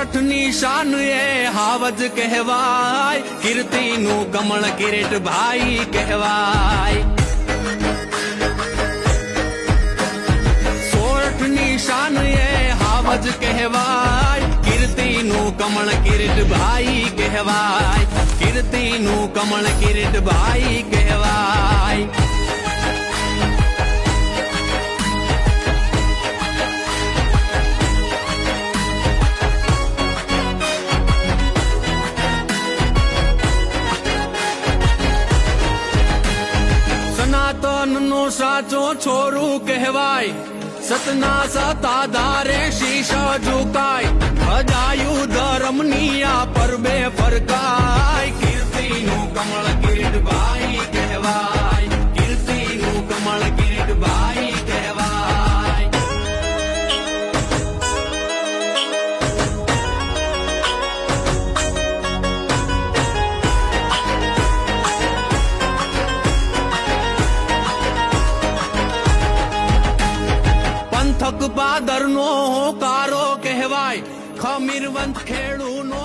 સોરઠની શાન એ હાવજ કહેવાય. કીર્તિનું કમળ કિરીટ ભાઈ કહેવાય. સોરઠની શાન એ હાવજ કહેવાય. કીર્તિનું કમળ કિરીટ ભાઈ કહેવાય. કીર્તિનું કમળ કિરીટ ભાઈ કહેવાય. નો સાચો છોરું કહેવાય. સતના સતાધારે શીશ ઝુકાય. અજાયુ ધર્મની આ પરબે ફરકાય પંથક પાદર નો કારો કહેવાય. ખમીરવંત ખેડૂ નો